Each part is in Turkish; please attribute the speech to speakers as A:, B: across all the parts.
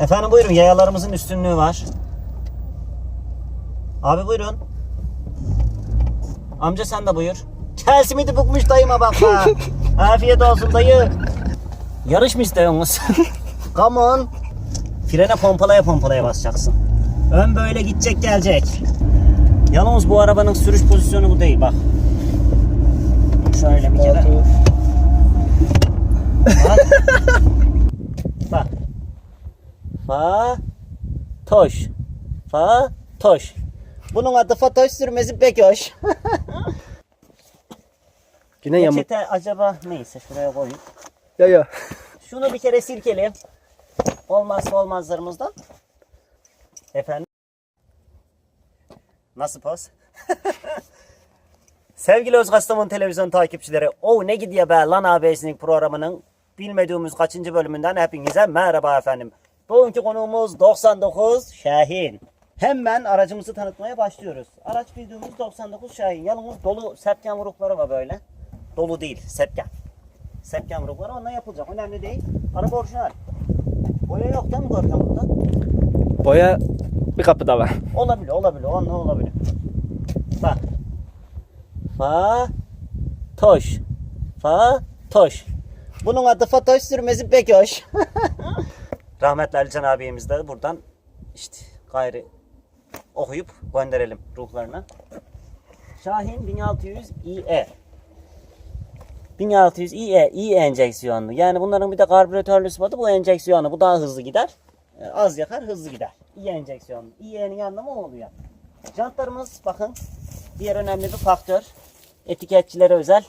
A: Efendim buyurun yayalarımızın üstünlüğü var. Abi buyurun. Amca sen de buyur. Chelsea miydi bukmuş dayıma bak ha. Afiyet olsun dayı. Yarış mı istiyorsunuz? Come on. Frene pompalaya pompalaya basacaksın. Ön böyle gidecek gelecek. Yalnız bu arabanın sürüş pozisyonu bu değil bak. Şöyle bir kere. Bak. Fa toş. Fa toş. Bunun adı Fatoş sürmesi pek hoş.
B: Yine yamuk.
A: Peçete acaba neyse şuraya koyayım.
B: Ya ya.
A: Şunu bir kere silkeleyelim. Olmazsa olmazlarımızdan. Efendim. Nasıl poz? Sevgili Öz Kastamonu televizyon takipçileri, o ne gidiyor be lan ABS'nin programının bilmediğimiz kaçıncı bölümünden hepinize merhaba efendim. Bugünkü konuğumuz 99 Şahin. Hemen aracımızı tanıtmaya başlıyoruz. Araç bildiğimiz 99 Şahin. Yalnız dolu sert yamrukları var böyle. Dolu değil, sepken. Sepken yamrukları ondan yapılacak. Önemli değil. Araba orijinal. Boya yok değil mi Görkem bunda?
B: Boya bir kapıda var.
A: Olabilir, olabilir. Onunla olabilir. Bak. Fa toş. Fa toş. Bunun adı Fatoş sürmesi pek Rahmetli Alican abimiz de buradan işte gayri okuyup gönderelim ruhlarına. Şahin 1600 IE. 1600 IE, iyi enjeksiyonlu. Yani bunların bir de karbüratörlü sıfatı bu enjeksiyonlu. Bu daha hızlı gider. E, Az yakar, hızlı gider. İyi enjeksiyonlu. İyi'nin anlamı o oluyor. Jantlarımız bakın diğer önemli bir faktör. Etiketçilere özel.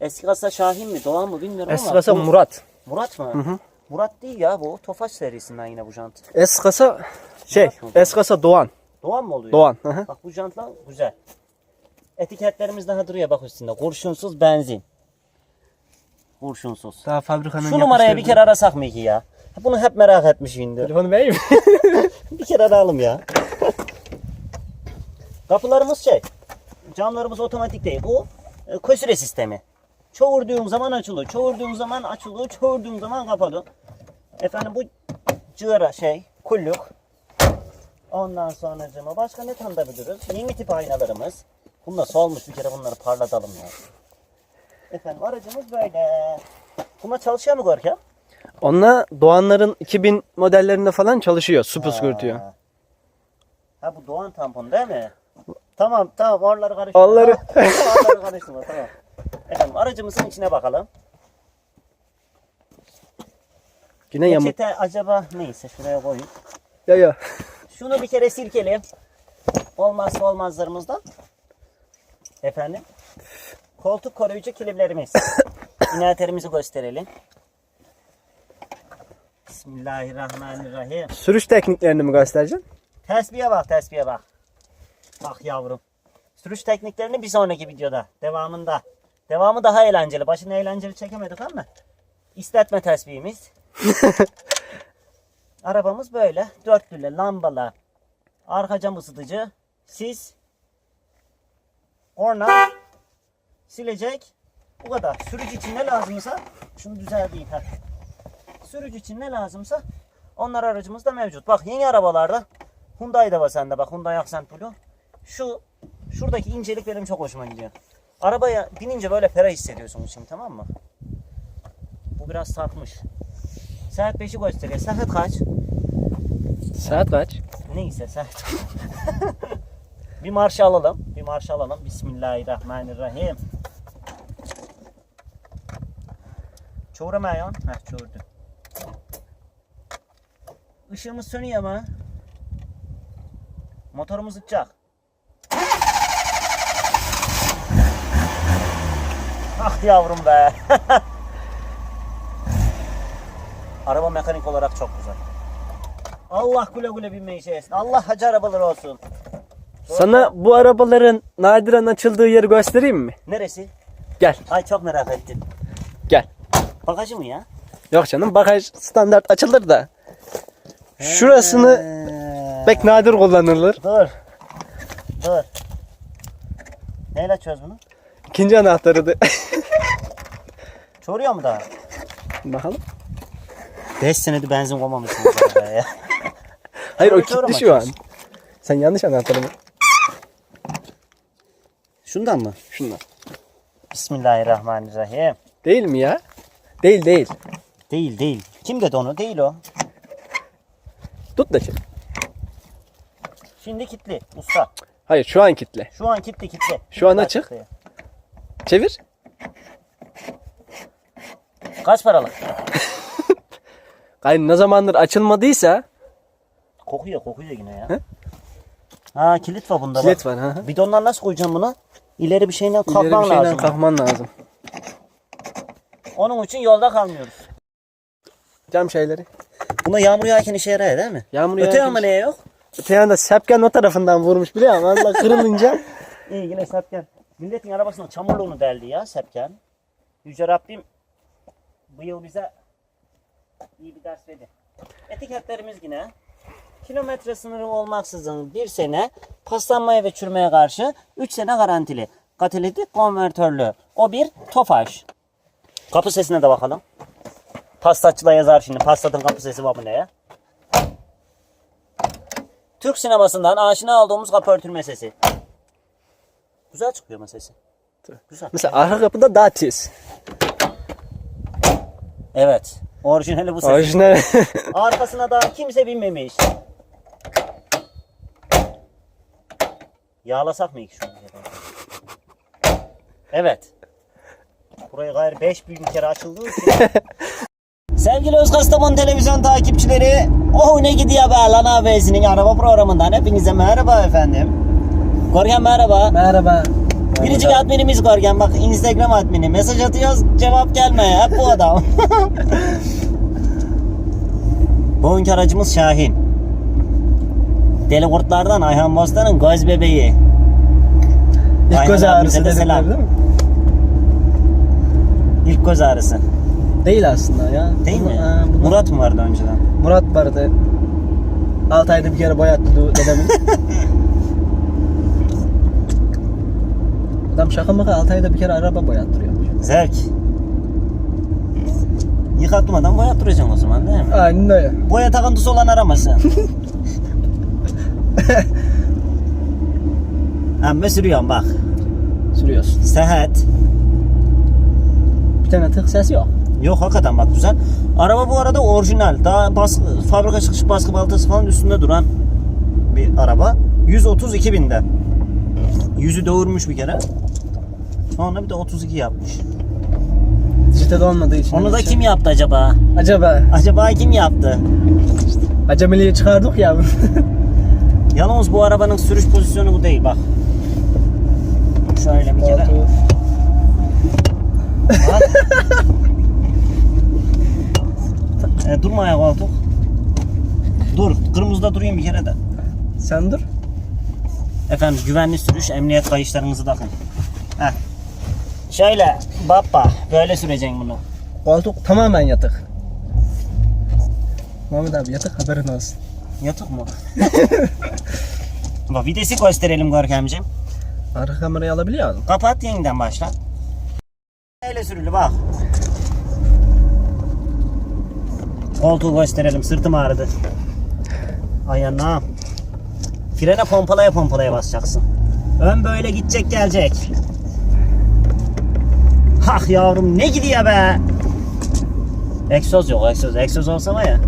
A: Eski kasa Şahin mi, Doğan mı bilmiyorum ama.
B: Eskasa
A: Bu-
B: Murat.
A: Murat mı? Murat değil ya bu. Tofaş serisinden yine bu jant.
B: Eskasa şey? Eskasa Doğan.
A: Doğan mı oluyor?
B: Doğan. Hı hı.
A: Bak bu jantlar güzel. Etiketlerimiz daha duruyor bak üstünde. Kurşunsuz benzin. Kurşunsuz.
B: Daha fabrikanın
A: Şu numaraya bir kere arasak mı ki ya? Bunu hep merak etmişimdir.
B: Telefonu vereyim
A: bir kere arayalım ya. Kapılarımız şey. Camlarımız otomatik değil. Bu e, köşire sistemi. Çoğurduğun zaman açılıyor. Çoğurduğun zaman açılıyor. Çoğurduğun zaman kapalı. Efendim bu cığara şey, kulluk. Ondan sonra cama başka ne tanıtabiliriz? Yeni tip aynalarımız. Bunlar solmuş bir kere bunları parlatalım ya. Efendim aracımız böyle. Buna çalışıyor mu Görkem?
B: Onunla Doğanların 2000 modellerinde falan çalışıyor. Su püskürtüyor.
A: Ha. Ha bu Doğan tampon değil mi? Tamam tamam oraları karıştırma.
B: Onları-
A: oraları karıştırma tamam. Efendim aracımızın içine bakalım.
B: Yine yamuk.
A: Peçete acaba neyse şuraya koyayım.
B: Ya ya.
A: Şunu bir kere silkeleyelim. Olmazsa olmazlarımızdan. Efendim. Koltuk koruyucu kilimlerimiz. İnatörümüzü gösterelim. Bismillahirrahmanirrahim.
B: Sürüş tekniklerini mi göstereceksin?
A: Tesbihe bak tesbihe bak. Bak yavrum. Sürüş tekniklerini bir sonraki videoda. Devamında. Devamı daha eğlenceli. Başını eğlenceli çekemedik ama. İstetme tesbihimiz. Arabamız böyle. Dörtlüyle lambalı. Arka cam ısıtıcı. Sis. Korna. Silecek. Bu kadar. Sürücü için ne lazımsa şunu düzelteyim. heh. Sürücü için ne lazımsa onlar aracımızda mevcut. Bak yeni arabalarda Hyundai'de var sende bak Hyundai Accent Blue. Şu şuradaki incelik benim çok hoşuma gidiyor. Arabaya binince böyle ferah hissediyorsun şimdi tamam mı? Bu biraz sarkmış. Saat 5'i gösteriyor. Saat kaç?
B: Saat kaç?
A: Neyse saat. bir marş alalım. Bir marş alalım. Bismillahirrahmanirrahim. Çoğuramıyor. Heh çoğurdu. Işığımız sönüyor ama. Motorumuz uçacak. Ah yavrum be. Araba mekanik olarak çok güzel. Allah güle güle binmeyi şey etsin. Allah hacı arabaları olsun.
B: Sana bu arabaların nadiren açıldığı yeri göstereyim mi?
A: Neresi?
B: Gel.
A: Ay çok merak ettim.
B: Gel.
A: Bagajı mı ya?
B: Yok canım bagaj standart açılır da. Şurasını
A: Ee,
B: pek nadir kullanılır.
A: Dur. Dur. Neyle çöz bunu?
B: İkinci anahtarı da.
A: Çoruyor mu daha?
B: Bakalım.
A: 5 senedir benzin koymamışsınız arabaya ya.
B: Hayır o
A: Şarjör
B: kilitli şu an.
A: kilitli.
B: Sen yanlış anlattın.
A: Şundan mı?
B: Şundan.
A: Bismillahirrahmanirrahim.
B: Değil mi ya? Değil değil.
A: Değil değil. Kim dedi onu? Değil o.
B: Tut da çek.
A: Şimdi kilitli usta.
B: Hayır şu an kitle.
A: Şu an kilitli kilitli.
B: Şu an
A: Kilitli
B: açık.
A: kilitli.
B: Çevir.
A: Kaç paralık?
B: Hayır ne zamandır açılmadıysa
A: Kokuyor kokuyor yine ya.
B: He?
A: Ha kilit var bunda
B: kilit
A: bak.
B: var. Ha.
A: Bidondan nasıl koyacağım bunu? İleri bir şeyle
B: İleri
A: kalkmam
B: bir şeyden
A: lazım.
B: kalkman lazım.
A: Onun için yolda kalmıyoruz.
B: Cam şeyleri.
A: Buna yağmur yağarken işe yarar değil mi?
B: Yağmur
A: Öte
B: yağarken-
A: ama neye yok?
B: Öte yanda sepken o tarafından vurmuş biliyor musun? Allah kırılınca.
A: İyi yine Sepken. Milletin arabasına çamurluğunu deldi ya Sepken. Yüce Rabbim bu yıl bize iyi bir ders verdi. Etiketlerimiz yine kilometre sınırı olmaksızın bir sene paslanmaya ve çürümeye karşı 3 sene garantili. Katalitik konvertörlü. O bir Tofaş. Kapı sesine de bakalım. Pastatçıda yazar şimdi. Pastatın kapı sesi var mı neye? Türk sinemasından aşina olduğumuz kapı örtülme sesi. Güzel çıkıyor ama sesi. Güzel.
B: Mesela arka kapıda daha tiz.
A: Evet. Orijinali bu ses.
B: Orijinal.
A: Arkasına da kimse binmemiş. Yağlasak mı ilk şunu? Evet. Buraya gayrı 5000 kere açıldığı için. Sevgili Özkastamon televizyon takipçileri, oh ne gidiyor be lan abisinin araba programından hepinize merhaba efendim. Korgen merhaba.
B: Merhaba.
A: Biricik adminimiz Gorgen bak Instagram admini. Mesaj atıyoruz cevap gelmiyor. Hep bu adam. Bugünkü aracımız Şahin. Deli kurtlardan Ayhan Bostan'ın göz bebeği.
B: İlk
A: Aynen
B: göz ağrısı
A: de selam.
B: değil mi?
A: İlk göz ağrısı.
B: Değil aslında ya.
A: Değil mi?
B: Ha, bu-
A: Murat mı vardı önceden?
B: Murat vardı. 6 ayda bir kere boyattı dedemin. Adam şaka maka 6 ayda bir kere araba boyattırıyormuş.
A: Zevk. Yıkatmadan boyattıracaksın o zaman değil mi?
B: Aynen öyle.
A: Boya takıntısı olan aramasın. Ama sürüyorum bak.
B: Sürüyorsun.
A: Sehet.
B: Bir tane tık ses yok.
A: Yok hakikaten bak güzel. Araba bu arada orijinal. Daha baskı, fabrika çıkış baskı baltası falan üstünde duran bir araba. 132 binde. Yüzü doğurmuş bir kere. Sonra bir de 32 yapmış.
B: Dijital olmadığı için.
A: Onu da
B: şey.
A: kim yaptı acaba?
B: Acaba
A: Acaba kim yaptı?
B: acemiliği çıkardık ya.
A: Yalnız bu arabanın sürüş pozisyonu bu değil bak. Şöyle bir kere. Bak. e, durma ya koltuk. Dur. Kırmızıda durayım bir kere de.
B: Sen dur.
A: Efendim güvenli sürüş, emniyet kayışlarınızı takın. Heh. Şöyle baba böyle süreceksin bunu.
B: Koltuk tamamen yatık. Muhammed abi yatık haberin olsun.
A: Yatık mı? Bak vitesi gösterelim Görkemciğim.
B: Arka kamerayı alabiliyor musun?
A: Kapat yeniden başla. Öyle sürülü bak. Koltuğu gösterelim sırtım ağrıdı. Ay anam. Frene pompalaya pompalaya basacaksın. Ön böyle gidecek gelecek. Hah yavrum ne gidiyor be. Egzoz yok egzoz. Egzoz olsa ya.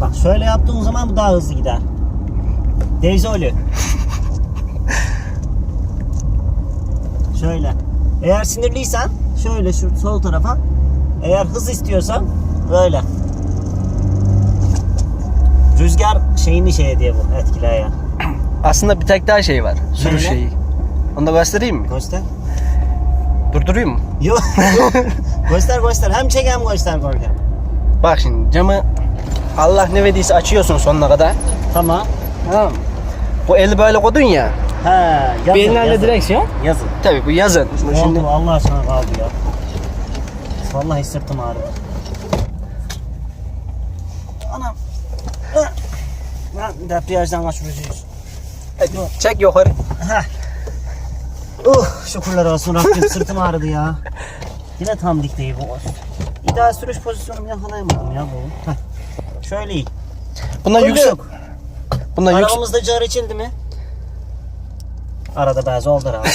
A: Bak şöyle yaptığın zaman bu daha hızlı gider. Deyzolü. şöyle. Eğer sinirliysen şöyle şu sol tarafa. Eğer hız istiyorsan böyle. Rüzgar şeyini şeye diye bu etkiler ya.
B: Aslında bir tek daha şey var. Sürüş
A: Neyle?
B: şeyi. Onu da göstereyim mi?
A: Göster.
B: Durdurayım mı?
A: Yok. yok. göster göster. Hem çek hem göster Görkem.
B: Bak şimdi camı Allah ne verdiyse açıyorsun sonuna kadar.
A: Tamam.
B: Tamam? Bu eli böyle koydun ya.
A: He, yazın, yazın.
B: direksiyon.
A: Yazın.
B: Tabii bu yazın. Bu
A: Şimdi...
B: Şimdi
A: Allah aşkına kaldı ya. Vallahi sırtım ağrıdı. Anam. Lan debriyajdan kaçıracağız.
B: Hadi çek yukarı.
A: Heh. Uh şükürler olsun Rabbim sırtım ağrıdı ya. Yine tam dik değil bu. İdeal sürüş pozisyonumu yakalayamadım ya bu. Heh. Şöyle iyi.
B: Buna yüksek.
A: Bulduk.
B: Buna yüksek.
A: Arabamızda cağır içildi mi? Arada bazı oldu abi.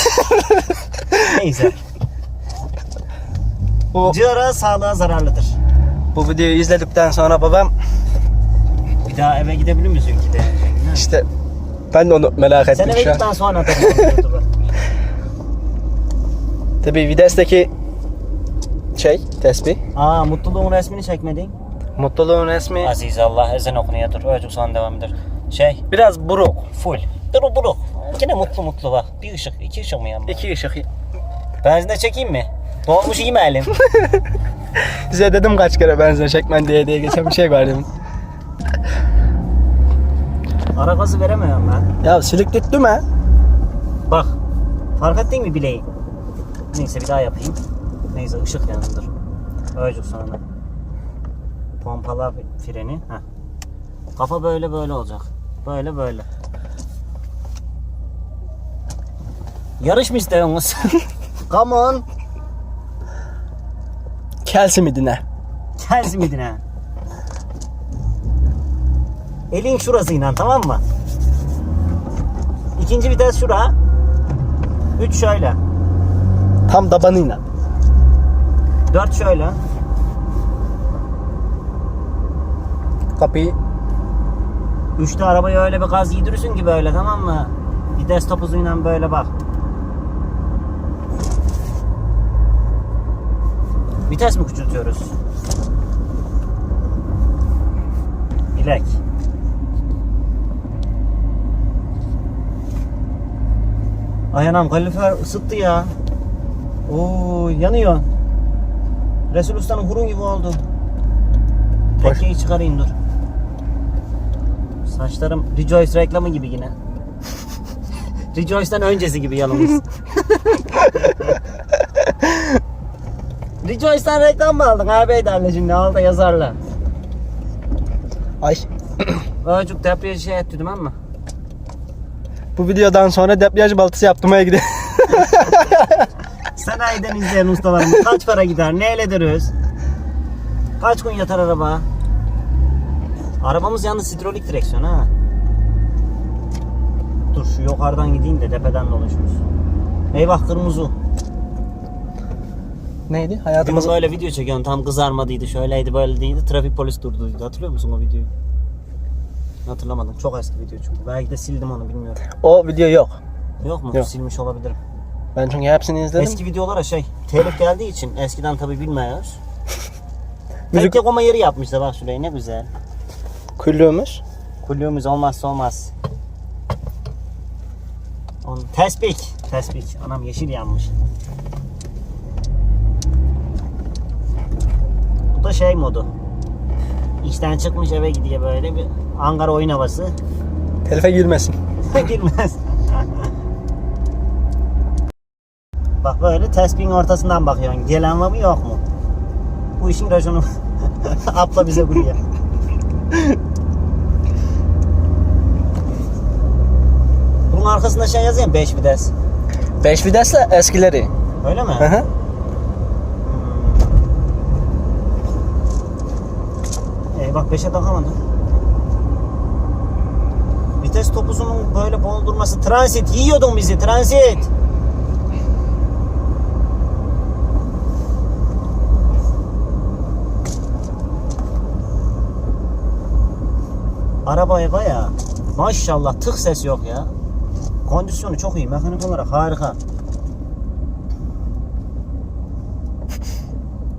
A: Neyse.
B: Bu,
A: Cığara sağlığa zararlıdır.
B: bu videoyu izledikten sonra babam
A: Bir daha eve gidebilir misin ki de?
B: işte ben de onu merak
A: Sen
B: ettim
A: eve
B: şu an.
A: gittikten sonra YouTube'a.
B: Tabii vitesteki şey tespih.
A: Aa mutluluğun resmini çekmedin.
B: Mutluluğun resmi
A: Aziz Allah ezan okunuyor dur. Öcük sonra devam eder. Şey
B: biraz buruk.
A: full. Duru buruk. Yine mutlu mutlu bak. Bir ışık, iki ışık mı yanma?
B: İki ışık.
A: Benzine çekeyim mi? Dolmuş iyi mi elim?
B: Size dedim kaç kere benzin çekmen diye diye geçen bir şey var demin.
A: Ara gazı veremiyorum ben.
B: Ya silik tuttu mu?
A: Bak. Fark ettin mi bileği? Neyse bir daha yapayım. Neyse ışık yanındır. Öcük sonra. Pompala freni. Heh. Kafa böyle böyle olacak. Böyle böyle. Yarış mı istiyorsunuz? Come on.
B: Kelsi midine.
A: Kelsi midine. Elin şurasıyla tamam mı? İkinci vites şura. Üç şöyle.
B: Tam tabanıyla.
A: Dört şöyle.
B: Kapıyı
A: Üçte arabayı öyle bir gaz yedirirsin ki böyle tamam mı? Vites topuzuyla böyle bak. Vites mi küçültüyoruz? Bilek. Ay anam kalifer ısıttı ya. Oo yanıyor. Resul Usta'nın hurun gibi oldu.
B: Hoş.
A: Tekkeyi çıkarayım dur. Saçlarım Rejoice reklamı gibi yine. Rejoice'dan öncesi gibi yalnız. Rejoice'dan reklam mı aldın abi ederle şimdi al da yazarlar.
B: Ay.
A: Öcük depriyaj şey etti değil mi?
B: Bu videodan sonra debriyaj baltası yaptırmaya gidelim.
A: Sanayiden izleyen ustalarımız kaç para gider neyle ederiz? Kaç gün yatar araba? Arabamız yalnız hidrolik direksiyon ha. Dur şu yukarıdan gideyim de tepeden dolaşıyoruz. Eyvah kırmızı.
B: Neydi?
A: Dün
B: Hayatımız
A: böyle video çekiyorsun tam kızarmadıydı şöyleydi böyle değildi trafik polis durduydu hatırlıyor musun o videoyu? Hatırlamadım çok eski video çünkü belki de sildim onu bilmiyorum.
B: o video yok.
A: Yok mu?
B: Yok.
A: Silmiş olabilirim.
B: Ben çünkü hepsini izledim.
A: Eski videolara şey telif geldiği için eskiden tabi bilmiyoruz.
B: Müzik-
A: Tek koma yeri yapmışlar bak şurayı ne güzel.
B: Küllüğümüz.
A: Kulluğumuz olmazsa olmaz. On, tespih. Tespih. Anam yeşil yanmış. Bu da şey modu. İşten çıkmış eve gidiyor böyle bir Ankara oyun havası.
B: Telife girmesin.
A: Girmez. Bak böyle tespihin ortasından bakıyorsun. Gelen var mı yok mu? Bu işin raconu. Abla bize buraya. Bunun arkasında şey yazıyor 5 vites.
B: 5 vitesle eskileri.
A: Öyle mi?
B: Hı hı.
A: E bak 5'e takamadım. Vites topuzunun böyle bol durması. Transit yiyordun bizi transit. Arabaya baya maşallah tık ses yok ya. Kondisyonu çok iyi. Mekanik olarak harika.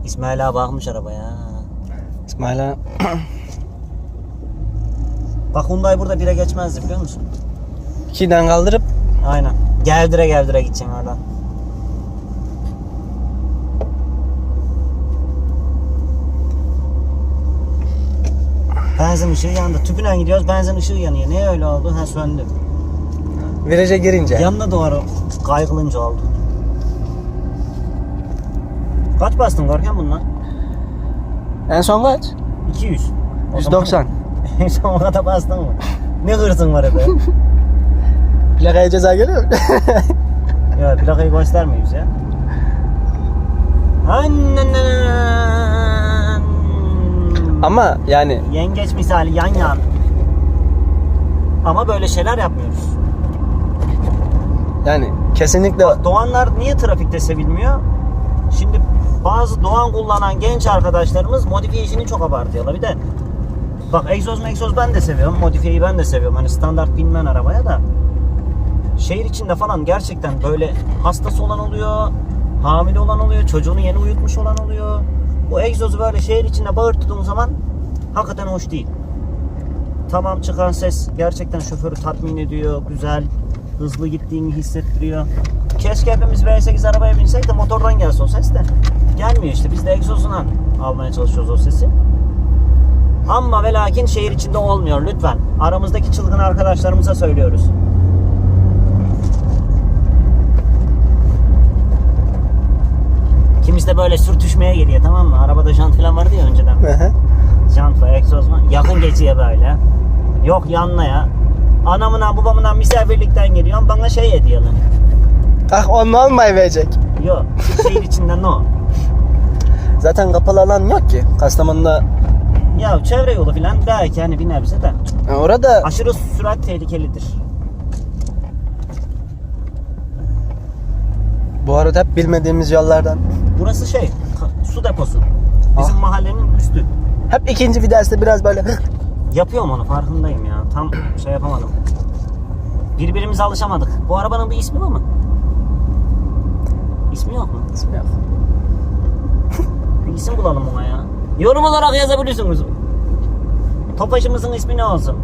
A: İsmail abi bakmış arabaya.
B: İsmail ağa.
A: Bak Hyundai burada bire geçmezdi biliyor musun?
B: 2'den kaldırıp
A: Aynen. Geldire geldire gideceksin oradan. Benzin ışığı yandı. Tüpüne gidiyoruz benzin ışığı yanıyor. Niye öyle oldu? Ha söndü.
B: viraja girince.
A: Yanına doğru kaygılınca oldu. Kaç bastın Görkem bundan?
B: En son kaç?
A: 200.
B: 190.
A: Şamaka da bastın mı? Ne hırsın var be?
B: Plakaya ceza geliyor mu?
A: ya plakayı göstermiyoruz ya. Annen.
B: Ama yani
A: Yengeç misali yan yan. Ama böyle şeyler yapmıyoruz.
B: yani kesinlikle Bak,
A: Doğanlar niye trafikte sevilmiyor? Şimdi bazı Doğan kullanan genç arkadaşlarımız modifiye çok abartıyorlar. Bir de bak egzoz egzoz ben de seviyorum. Modifiyeyi ben de seviyorum. Hani standart binmen arabaya da. Şehir içinde falan gerçekten böyle hastası olan oluyor. Hamile olan oluyor. Çocuğunu yeni uyutmuş olan oluyor. Bu egzozu böyle şehir içinde bağırttığın zaman hakikaten hoş değil. Tamam çıkan ses gerçekten şoförü tatmin ediyor. Güzel. Hızlı gittiğini hissettiriyor. Keşke hepimiz V8 arabaya binsek de motordan gelse o ses de. Gelmiyor işte. Biz de egzozuna almaya çalışıyoruz o sesi. Ama ve lakin şehir içinde olmuyor lütfen. Aramızdaki çılgın arkadaşlarımıza söylüyoruz. Kimisi de böyle sürtüşmeye geliyor tamam mı? Arabada jant falan vardı ya önceden. Jant var, egzoz var. Yakın geçiyor böyle. Yok yanlaya. Anamına babamına misafirlikten geliyorum bana şey ediyorlar.
B: ah onun olmayacak.
A: Yok şehir içinden o.
B: Zaten kapalı alan yok ki. Kastamonu'da
A: Ya çevre yolu falan belki hani bir nebze de.
B: Yani orada
A: Aşırı sürat tehlikelidir.
B: bu arada hep bilmediğimiz yollardan.
A: Burası şey ka- su deposu. Bizim
B: Ah.
A: mahallenin üstü.
B: Hep ikinci viteste biraz böyle
A: Yapıyorum onu farkındayım ya. Tam şey yapamadım. Birbirimize alışamadık. Bu arabanın bir ismi var mı? İsmi yok mu? Bir isim bulalım ona ya. Yorum olarak yazabilirsiniz. Topaşımızın ismi ne olsun?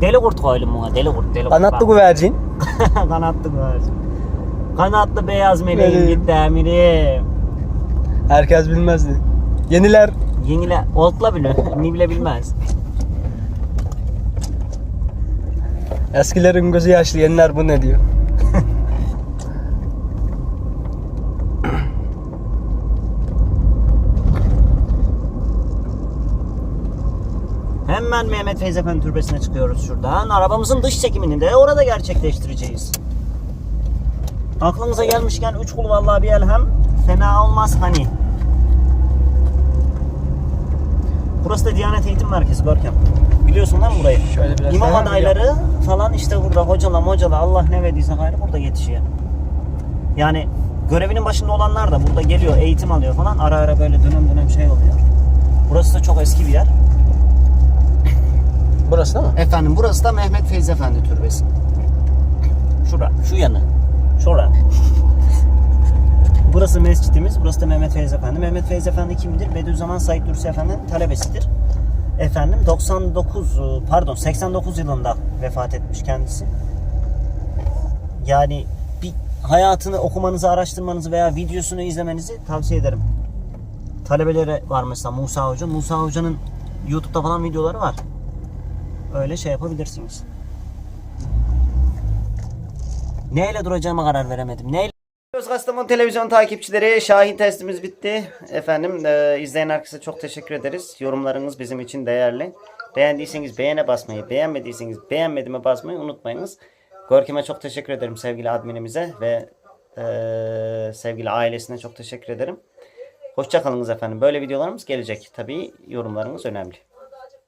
A: Deli kurt koyalım buna. Deli kurt. Deli kurt.
B: Kanatlı güvercin.
A: Kanatlı güvercin. Kanatlı beyaz meleğim gitti emirim.
B: Herkes bilmezdi. Yeniler
A: Yenile, oltla bile, ni bile bilmez.
B: eskilerin gözü yaşlı yeniler bu ne diyor.
A: Hemen Mehmet Feyzi Efendi Türbesi'ne çıkıyoruz şuradan. Arabamızın dış çekimini de orada gerçekleştireceğiz. Aklınıza gelmişken üç kul vallahi bir elhem fena olmaz hani. Burası da Diyanet Eğitim Merkezi Görkem. Biliyorsun lan burayı.
B: Şöyle biraz
A: İmam adayları falan işte burada hocala mocala Allah ne verdiyse gayrı burada yetişiyor. Yani görevinin başında olanlar da burada geliyor eğitim alıyor falan ara ara böyle dönem dönem şey oluyor. Burası da çok eski bir yer.
B: Burası değil mi?
A: Efendim burası da Mehmet Feyzi Efendi Türbesi. Şura, şu yanı. Şura. burası mescidimiz, burası da Mehmet Feyzi Efendi. Mehmet Feyzi Efendi kimdir? Bediüzzaman Said Nursi Efendi'nin talebesidir. Efendim 99 e, pardon 89 yılında vefat etmiş kendisi. Yani bir hayatını okumanızı, araştırmanızı veya videosunu izlemenizi tavsiye ederim. Talebelere var mesela Musa Hoca. Musa Hoca'nın YouTube'da falan videoları var. Öyle şey yapabilirsiniz. Neyle duracağıma karar veremedim. Neyle? Kastamonu televizyon takipçileri Şahin testimiz bitti. Efendim e, izleyen herkese çok teşekkür ederiz. Yorumlarınız bizim için değerli. Beğendiyseniz beğene basmayı, beğenmediyseniz beğenmediğime basmayı unutmayınız. Görkem'e çok teşekkür ederim sevgili adminimize ve e, sevgili ailesine çok teşekkür ederim. Hoşçakalınız efendim. Böyle videolarımız gelecek. Tabii yorumlarınız önemli.